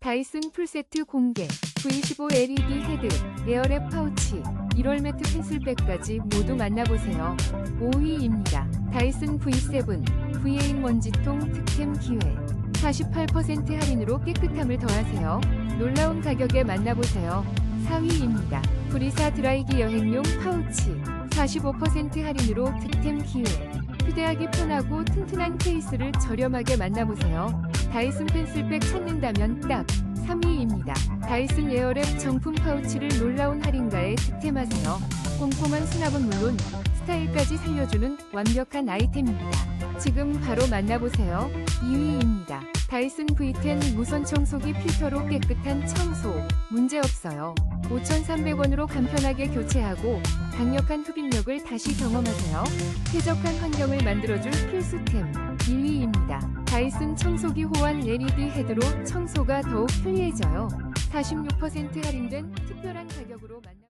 다이슨 풀세트 공개 V15 LED 헤드 에어랩 파우치 1월 매트 펜슬백까지 모두 만나보세요. 5위입니다. 다이슨 V7 V8 먼지통 득템 기회 48% 할인으로 깨끗함을 더하세요. 놀라운 가격에 만나보세요. 4위입니다. 브리사 드라이기 여행용 파우치 45% 할인으로 득템 기회 휴대하기 편하고 튼튼한 케이스를 저렴하게 만나보세요. 다이슨 펜슬백 찾는다면 딱 3위입니다. 다이슨 에어랩 정품 파우치를 놀라운 할인가에 득템하세요. 꼼꼼한 수납은 물론 스타일까지 살려주는 완벽한 아이템입니다. 지금 바로 만나보세요. 2위입니다. 다이슨 V10 무선 청소기 필터로 깨끗한 청소. 문제없어요. 5,300원으로 간편하게 교체하고 강력한 흡입력을 다시 경험하세요. 쾌적한 환경을 만들어줄 필수템 1위입니다. 다이슨 청소기 호환 LED 헤드로 청소가 더욱 편리해져요. 46% 할인된 특별한 가격으로 만나